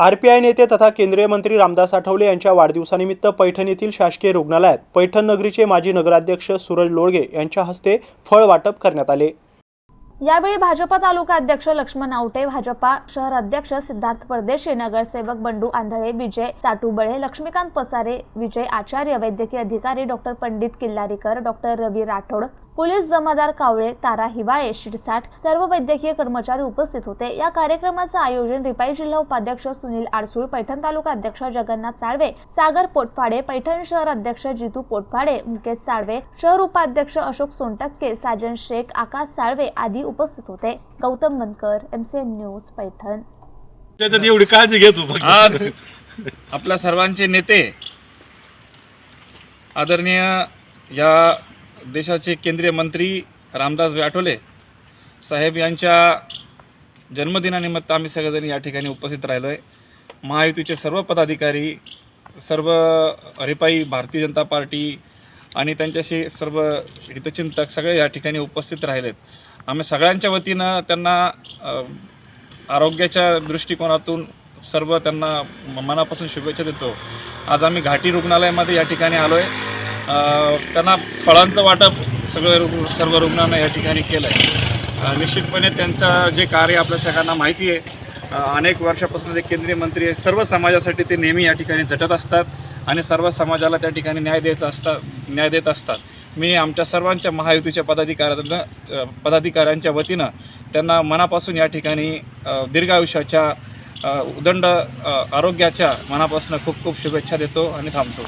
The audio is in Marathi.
आरपीआय नेते तथा केंद्रीय मंत्री रामदास आठवले यांच्या वाढदिवसानिमित्त पैठण येथील शासकीय रुग्णालयात पैठण नगरीचे माजी नगराध्यक्ष सूरज लोळगे यांच्या हस्ते फळ वाटप करण्यात आले. यावेळी भाजपा तालुका अध्यक्ष लक्ष्मण आवटे भाजपा शहर अध्यक्ष सिद्धार्थ परदेशी नगरसेवक बंडू आंधळे विजय चाटुबळे लक्ष्मीकांत पसारे विजय आचार्य वैद्यकीय अधिकारी doctor Pandit Killarikar doctor Ravi Rathod police जमादार कावळे तारा हिवाळे शिरसाट सर्व वैद्यकीय कर्मचारी उपस्थित होते. या कार्यक्रमाचं आयोजन रिपाई जिल्हा उपाध्यक्ष सुनील आडसूळ पैठण तालुका अध्यक्ष जगन्नाथ साळवे सागर पोटफाडे पैठण शहर अध्यक्ष जितू पोटफाडे मुकेश साळवे शहर उपाध्यक्ष अशोक सोनटक्के साजन शेख आकाश साळवे आदी उपस्थित होते. Gautam Bankar MCN news Paithan. त्याच्यात एवढी काळजी घेतो आज आपल्या सर्वांचे नेते आदरणीय या देशाचे केंद्रीय मंत्री रामदास आठवले साहेब यांच्या जन्मदिनानिमित्त आम्ही सगळेजण या ठिकाणी उपस्थित राहिलो आहे महायुतीचे सर्व पदाधिकारी सर्व हरिपाई भारतीय जनता पार्टी आणि त्यांच्याशी सर्व हितचिंतक सगळे या ठिकाणी उपस्थित राहिलेत. आम्ही सगळ्यांच्या वतीनं त्यांना आरोग्याच्या दृष्टिकोनातून सर्व त्यांना मनापासून शुभेच्छा देतो. आज आम्ही घाटी रुग्णालयामध्ये या ठिकाणी आलो आहे त्यांना फळांचं वाटप सगळं रुग्ण सर्व रुग्णांना या ठिकाणी केलं आहे निश्चितपणे त्यांचं जे कार्य आपल्या सगळ्यांना माहिती आहे अनेक वर्षापासून ते केंद्रीय मंत्री आहे सर्व समाजासाठी ते नेहमी या ठिकाणी झटत असतात आणि सर्व समाजाला त्या ठिकाणी न्याय द्यायचा असतात न्याय देत असतात. मी आमच्या सर्वांच्या महायुतीच्या पदाधिकाऱ्यांना पदाधिकाऱ्यांच्या वतीनं त्यांना मनापासून या ठिकाणी दीर्घ दीर्घायुष्याच्या उदंड आरोग्याच्या मनापासून खूप खूप शुभेच्छा देतो आणि थांबतो.